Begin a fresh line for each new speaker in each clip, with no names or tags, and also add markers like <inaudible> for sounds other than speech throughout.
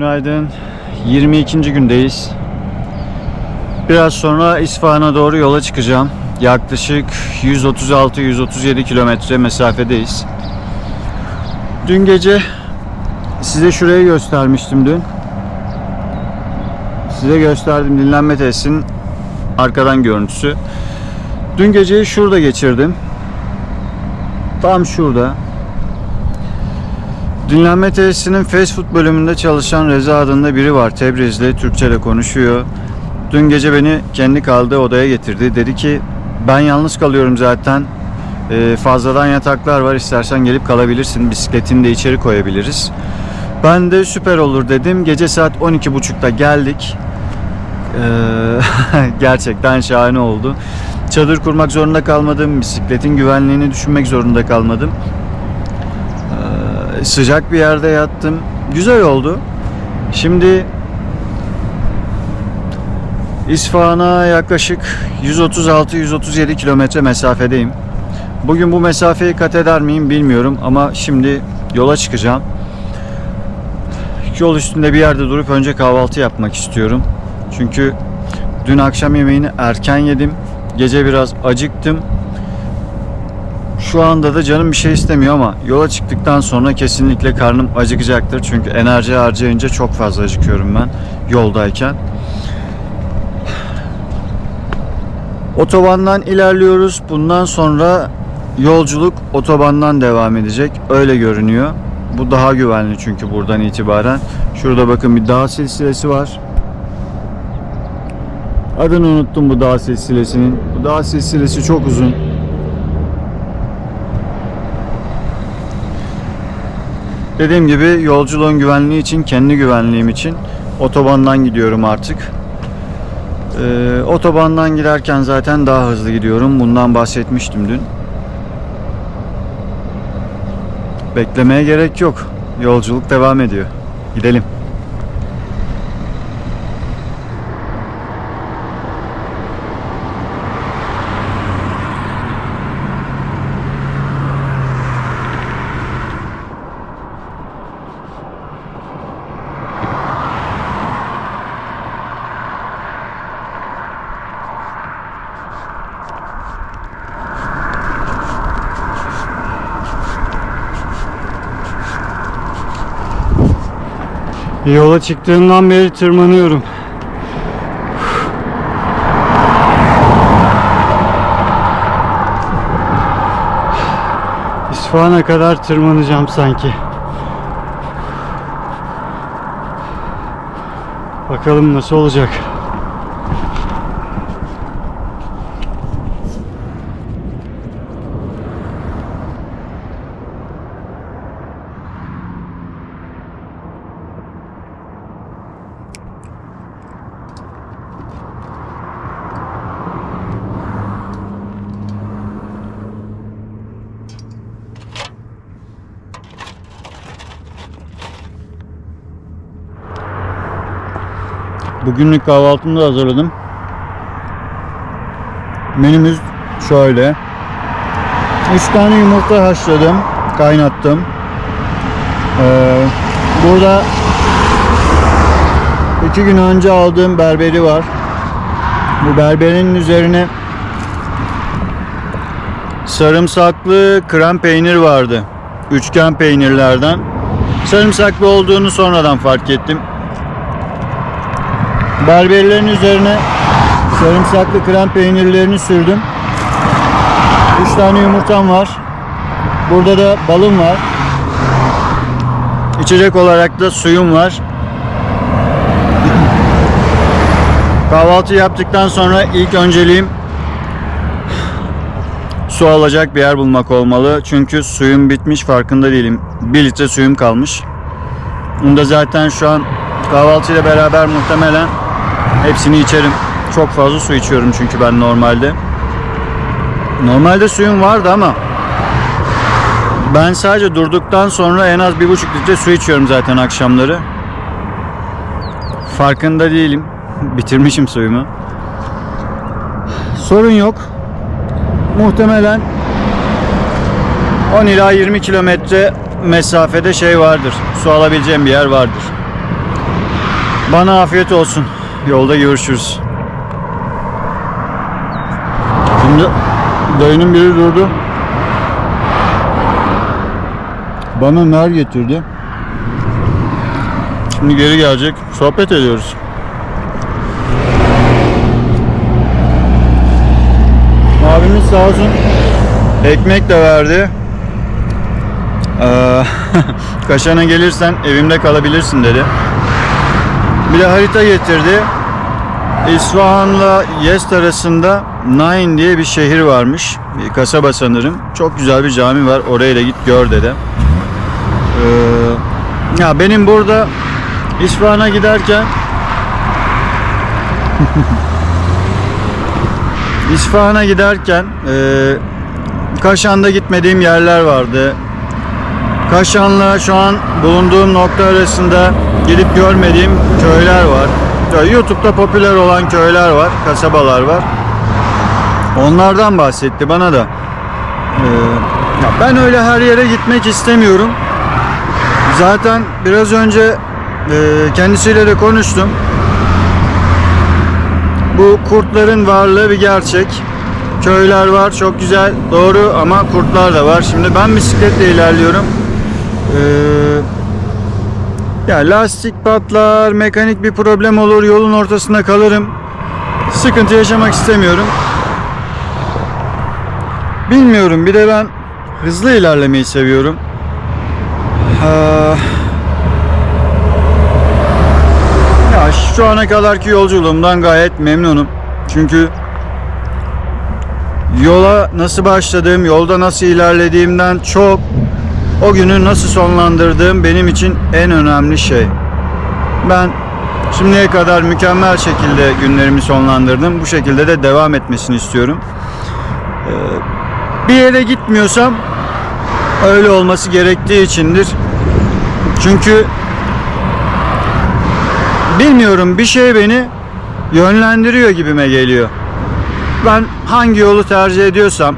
Günaydın. 22. gündeyiz. Biraz sonra İsfahan'a doğru yola çıkacağım. Yaklaşık 136-137 kilometre mesafedeyiz. Dün gece size şurayı göstermiştim dün. Size gösterdim dinlenme tesisinin arkadan görüntüsü. Dün geceyi şurada geçirdim. Tam şurada. Dinlenme tesisinin fast food bölümünde çalışan Reza adında biri var. Tebrizli, Türkçe konuşuyor. Dün gece beni kendi kaldığı odaya getirdi. Dedi ki ben yalnız kalıyorum zaten. Ee, fazladan yataklar var. İstersen gelip kalabilirsin. Bisikletini de içeri koyabiliriz. Ben de süper olur dedim. Gece saat 12.30'da geldik. Ee, <laughs> gerçekten şahane oldu. Çadır kurmak zorunda kalmadım. Bisikletin güvenliğini düşünmek zorunda kalmadım. Sıcak bir yerde yattım. Güzel oldu. Şimdi İsfahan'a yaklaşık 136-137 kilometre mesafedeyim. Bugün bu mesafeyi kat eder miyim bilmiyorum ama şimdi yola çıkacağım. Yol üstünde bir yerde durup önce kahvaltı yapmak istiyorum. Çünkü dün akşam yemeğini erken yedim. Gece biraz acıktım. Şu anda da canım bir şey istemiyor ama yola çıktıktan sonra kesinlikle karnım acıkacaktır. Çünkü enerji harcayınca çok fazla acıkıyorum ben yoldayken. Otobandan ilerliyoruz. Bundan sonra yolculuk otobandan devam edecek. Öyle görünüyor. Bu daha güvenli çünkü buradan itibaren. Şurada bakın bir dağ silsilesi var. Adını unuttum bu dağ silsilesinin. Bu dağ silsilesi çok uzun. Dediğim gibi yolculuğun güvenliği için, kendi güvenliğim için otobandan gidiyorum artık. Ee, otobandan giderken zaten daha hızlı gidiyorum. Bundan bahsetmiştim dün. Beklemeye gerek yok. Yolculuk devam ediyor. Gidelim. Yola çıktığımdan beri tırmanıyorum. İsfahan'a kadar tırmanacağım sanki. Bakalım nasıl olacak. Bugünlük kahvaltımı da hazırladım. Menümüz şöyle. 3 tane yumurta haşladım, kaynattım. Ee, burada 2 gün önce aldığım berberi var. Bu berberinin üzerine sarımsaklı krem peynir vardı. Üçgen peynirlerden. Sarımsaklı olduğunu sonradan fark ettim. Berberilerin üzerine sarımsaklı krem peynirlerini sürdüm. 3 tane yumurtam var. Burada da balım var. İçecek olarak da suyum var. Kahvaltı yaptıktan sonra ilk önceliğim su alacak bir yer bulmak olmalı. Çünkü suyum bitmiş farkında değilim. 1 litre suyum kalmış. Bunu da zaten şu an kahvaltıyla beraber muhtemelen hepsini içerim. Çok fazla su içiyorum çünkü ben normalde. Normalde suyum vardı ama ben sadece durduktan sonra en az bir buçuk litre su içiyorum zaten akşamları. Farkında değilim. <laughs> Bitirmişim suyumu. Sorun yok. Muhtemelen 10 ila 20 kilometre mesafede şey vardır. Su alabileceğim bir yer vardır. Bana afiyet olsun. Yolda görüşürüz. Şimdi dayının biri durdu. Bana nar getirdi. Şimdi geri gelecek. Sohbet ediyoruz. Abimiz sağ olsun ekmek de verdi. Ee, <laughs> Kaşan'a gelirsen evimde kalabilirsin dedi. Bir de harita getirdi. İsfahan'la Yezd arasında Nain diye bir şehir varmış. Bir kasaba sanırım. Çok güzel bir cami var. Oraya da git gör dedi. Ee, ya benim burada İsfahan'a giderken <laughs> İsfahan'a giderken e, Kaşan'da gitmediğim yerler vardı. Kaşan'la şu an bulunduğum nokta arasında gidip görmediğim köyler var. Ya YouTube'da popüler olan köyler var, kasabalar var. Onlardan bahsetti bana da. Ee, ben öyle her yere gitmek istemiyorum. Zaten biraz önce e, kendisiyle de konuştum. Bu kurtların varlığı bir gerçek. Köyler var çok güzel doğru ama kurtlar da var. Şimdi ben bisikletle ilerliyorum. Ee, ya lastik patlar, mekanik bir problem olur, yolun ortasında kalırım. Sıkıntı yaşamak istemiyorum. Bilmiyorum bir de ben hızlı ilerlemeyi seviyorum. Ee, ya şu ana kadarki yolculuğumdan gayet memnunum. Çünkü yola nasıl başladığım, yolda nasıl ilerlediğimden çok o günü nasıl sonlandırdığım benim için en önemli şey. Ben şimdiye kadar mükemmel şekilde günlerimi sonlandırdım. Bu şekilde de devam etmesini istiyorum. Ee, bir yere gitmiyorsam öyle olması gerektiği içindir. Çünkü bilmiyorum bir şey beni yönlendiriyor gibime geliyor. Ben hangi yolu tercih ediyorsam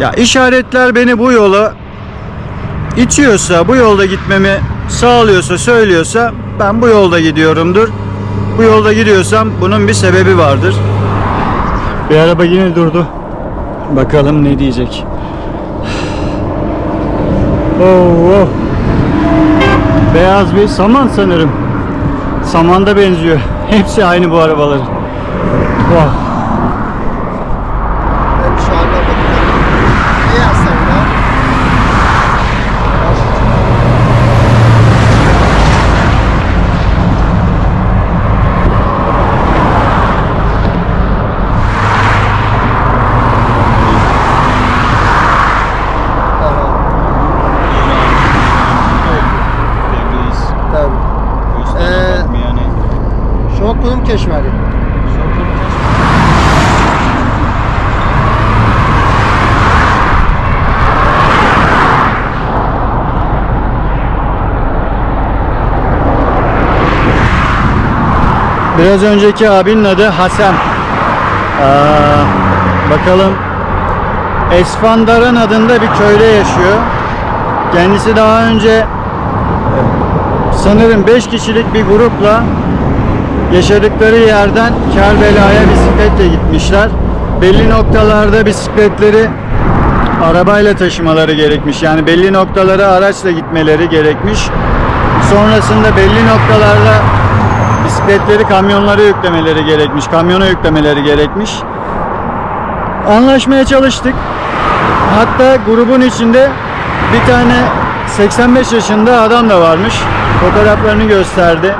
ya işaretler beni bu yola itiyorsa, bu yolda gitmemi sağlıyorsa, söylüyorsa ben bu yolda gidiyorumdur. Bu yolda gidiyorsam bunun bir sebebi vardır. Bir araba yine durdu. Bakalım ne diyecek. Oh, oh. Beyaz bir saman sanırım. Samanda benziyor. Hepsi aynı bu arabaların. Oh.
Ben şu anda bakıyorum. Ne yazsam da? Aha, tabii. Ee, Şokluğum keşferi.
Biraz önceki abinin adı Hasan. Aa, bakalım. Esfandaran adında bir köyde yaşıyor. Kendisi daha önce sanırım 5 kişilik bir grupla yaşadıkları yerden Kerbela'ya bisikletle gitmişler. Belli noktalarda bisikletleri arabayla taşımaları gerekmiş. Yani belli noktalara araçla gitmeleri gerekmiş. Sonrasında belli noktalarda bisikletleri kamyonlara yüklemeleri gerekmiş. Kamyona yüklemeleri gerekmiş. Anlaşmaya çalıştık. Hatta grubun içinde bir tane 85 yaşında adam da varmış. Fotoğraflarını gösterdi.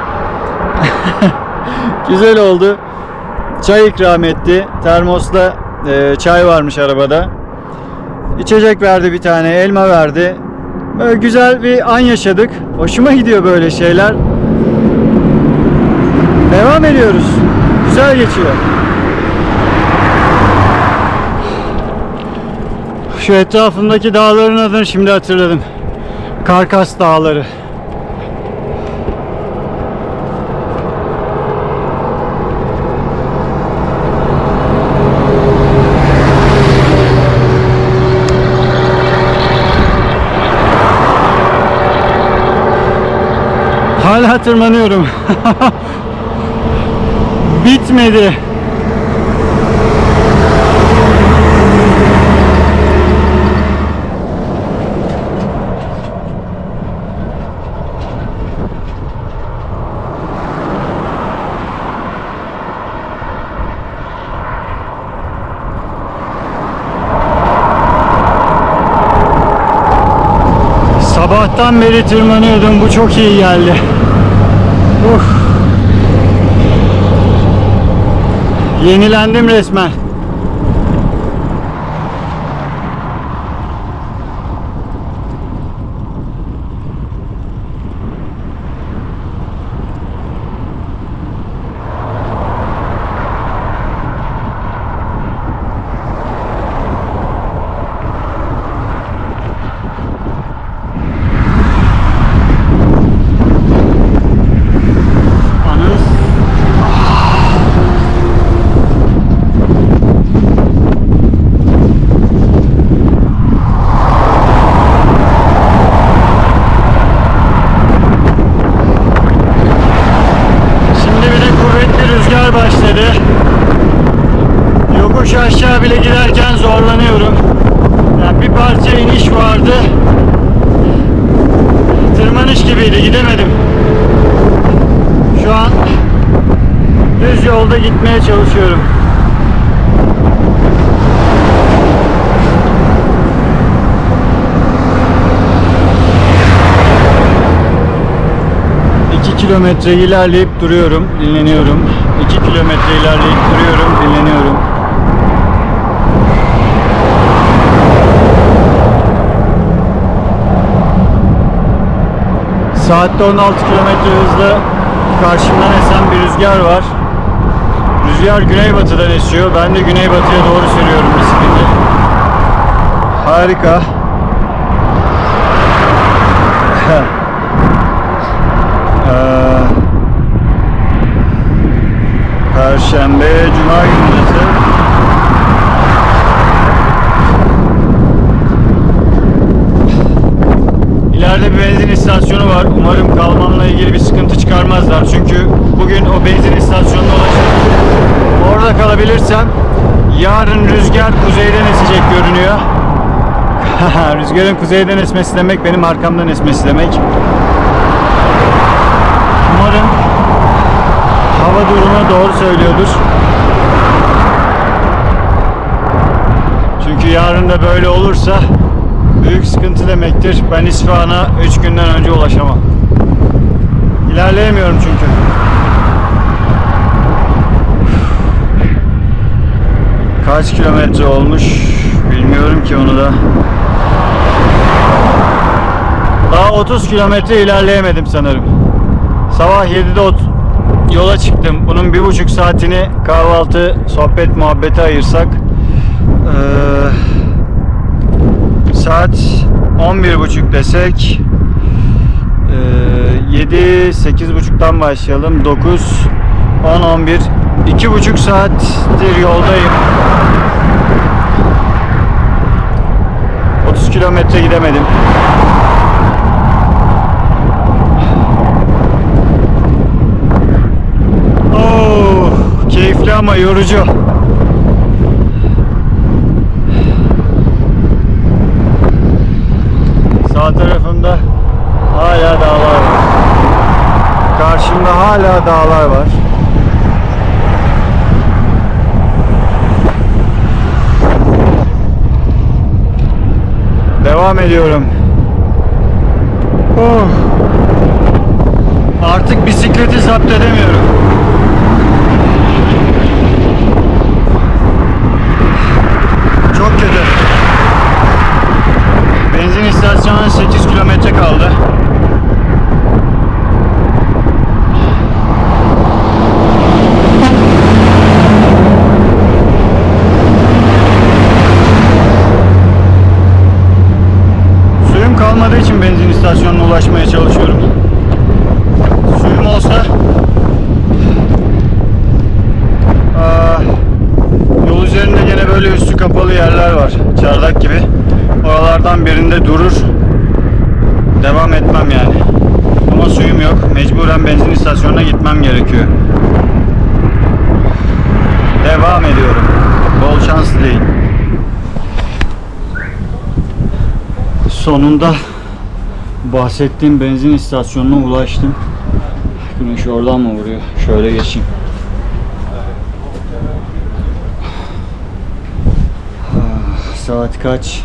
<laughs> Güzel oldu. Çay ikram etti. Termosla e, çay varmış arabada. İçecek verdi bir tane, elma verdi. Böyle güzel bir an yaşadık. Hoşuma gidiyor böyle şeyler. Devam ediyoruz. Güzel geçiyor. Şu etrafındaki dağların adını şimdi hatırladım. Karkas Dağları. Hala tırmanıyorum. <laughs> Bitmedi. Sabahtan beri tırmanıyordum. Bu çok iyi geldi. Yenilendim resmen. Anız. Şimdi bir de kuvvetli rüzgar başladı. Yokuş aşağı bile giderken zorlanıyorum. Yani bir parça iniş vardı. Tırmanış gibiydi gidemedim. Şu an yolda gitmeye çalışıyorum. Kilometre ilerleyip duruyorum, dinleniyorum. İki kilometre ilerleyip duruyorum, dinleniyorum. Saatte 16 kilometre hızla karşımdan esen bir rüzgar var. Rüzgar güneybatıdan esiyor. Ben de güneybatıya doğru sürüyorum bisikleti. Harika. <laughs> Ee, Perşembe, Cuma günü İleride bir benzin istasyonu var. Umarım kalmamla ilgili bir sıkıntı çıkarmazlar. Çünkü bugün o benzin istasyonuna orada kalabilirsem yarın rüzgar kuzeyden esecek görünüyor. <laughs> Rüzgarın kuzeyden esmesi demek benim arkamdan esmesi demek. Umarım hava durumu doğru söylüyordur. Çünkü yarın da böyle olursa büyük sıkıntı demektir. Ben İsfahan'a 3 günden önce ulaşamam. İlerleyemiyorum çünkü. Kaç kilometre olmuş bilmiyorum ki onu da. Daha 30 kilometre ilerleyemedim sanırım. Sabah 7'de ot- yola çıktım. Bunun bir buçuk saatini kahvaltı, sohbet, muhabbete ayırsak. Eee saat 11.30 desek eee 7 8.30'dan başlayalım 9 10 11 2.5 saattir yoldayım 30 kilometre gidemedim Oh, keyifli ama yorucu Sağ tarafımda hala dağlar var. Karşımda hala dağlar var. Devam ediyorum. Oh. Artık bisikleti zapt edemiyorum. Çok kötü. Benzin istasyonuna 8 kilometre kaldı. Suyum kalmadığı için benzin istasyonuna ulaşmaya çalışıyorum. Suyum olsa Aa, yol üzerinde gene böyle üstü kapalı yerler var. Çardak gibi. Oralardan birinde durur. Devam etmem yani. Ama ama suyum yok. Mecburen benzin istasyonuna gitmem gerekiyor. Devam ediyorum. Bol şans dileyin. Sonunda bahsettiğim benzin istasyonuna ulaştım. Güneş oradan mı vuruyor? Şöyle geçeyim. Ah, Saat kaç?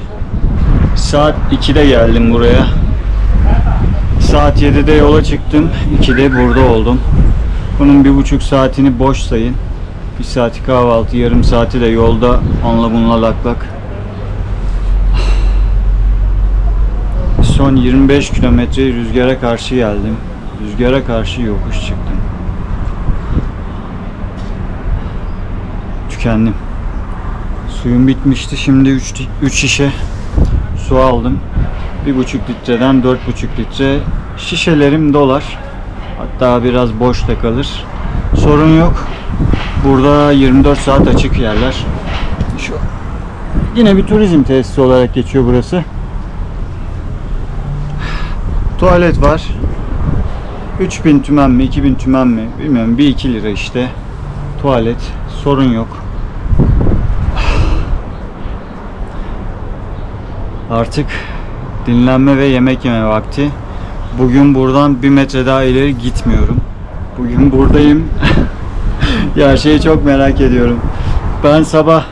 Saat 2'de geldim buraya. Saat 7'de yola çıktım. 2'de burada oldum. Bunun bir buçuk saatini boş sayın. Bir saati kahvaltı, yarım saati de yolda onunla bununla lak lak. Son 25 kilometre rüzgara karşı geldim. Rüzgara karşı yokuş çıktım. Tükendim. Suyum bitmişti. Şimdi 3 3 şişe su aldım. 1,5 litreden 4,5 litre. Şişelerim dolar. Hatta biraz boş da kalır. Sorun yok. Burada 24 saat açık yerler. Şu yine bir turizm tesisi olarak geçiyor burası. Tuvalet var. 3000 tümen mi 2000 tümen mi bilmiyorum 1-2 lira işte. Tuvalet sorun yok. Artık dinlenme ve yemek yeme vakti. Bugün buradan bir metre daha ileri gitmiyorum. Bugün buradayım. <laughs> ya şeyi çok merak ediyorum. Ben sabah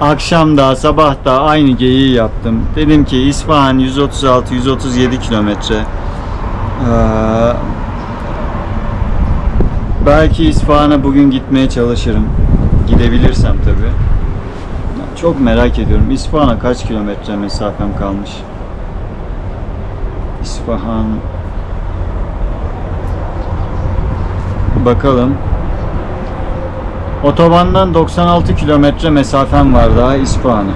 akşam da sabah da aynı geyiği yaptım. Dedim ki İsfahan 136-137 kilometre. Ee, belki İsfahan'a bugün gitmeye çalışırım. Gidebilirsem tabii. Çok merak ediyorum. İsfahan'a kaç kilometre mesafem kalmış? İsfahan Bakalım. Otobandan 96 kilometre mesafem var daha İsfahan'a.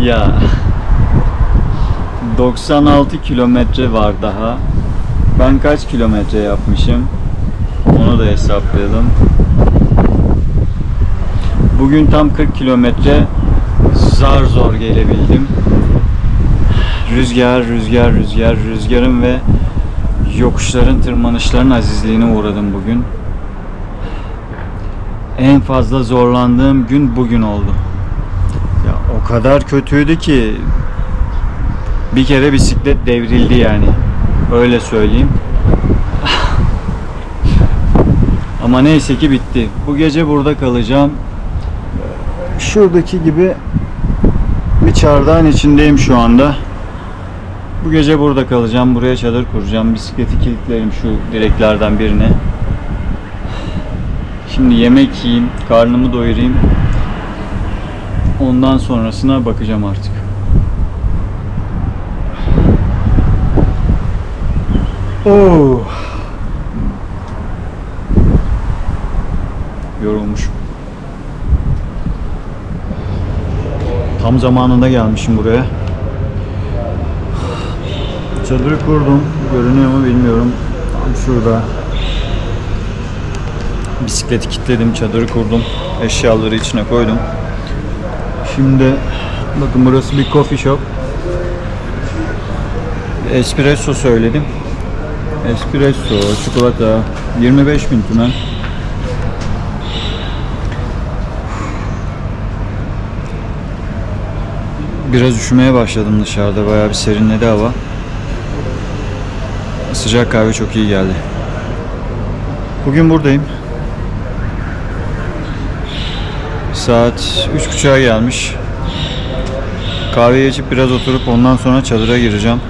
<laughs> ya 96 kilometre var daha. Ben kaç kilometre yapmışım? Onu da hesaplayalım. Bugün tam 40 kilometre zar zor gelebildim. Rüzgar, rüzgar, rüzgar, rüzgarın ve yokuşların, tırmanışların azizliğine uğradım bugün. En fazla zorlandığım gün bugün oldu. Ya o kadar kötüydü ki bir kere bisiklet devrildi yani. Öyle söyleyeyim. Ama neyse ki bitti. Bu gece burada kalacağım. Şuradaki gibi bir çardağın içindeyim şu anda. Bu gece burada kalacağım. Buraya çadır kuracağım. Bisikleti kilitlerim şu direklerden birine. Şimdi yemek yiyeyim, karnımı doyurayım. Ondan sonrasına bakacağım artık. Oh. Yorulmuşum. Tam zamanında gelmişim buraya. Çadırı kurdum. Görünüyor mu bilmiyorum. Şurada. Bisikleti kilitledim, çadırı kurdum. Eşyaları içine koydum. Şimdi bakın burası bir coffee shop. Espresso söyledim. Espresso, çikolata, 25 bin tümen. Biraz üşümeye başladım dışarıda. Bayağı bir serinledi hava. Sıcak kahve çok iyi geldi. Bugün buradayım. Saat 3.30'a gelmiş. Kahve içip biraz oturup ondan sonra çadıra gireceğim.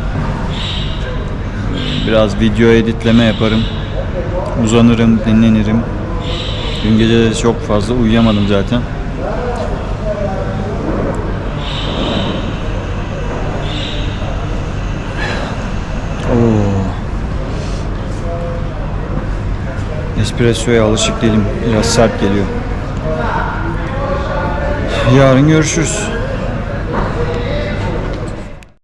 Biraz video editleme yaparım. Uzanırım, dinlenirim. Dün gece de çok fazla uyuyamadım zaten. Espresso'ya alışık değilim. Biraz sert geliyor. Yarın görüşürüz.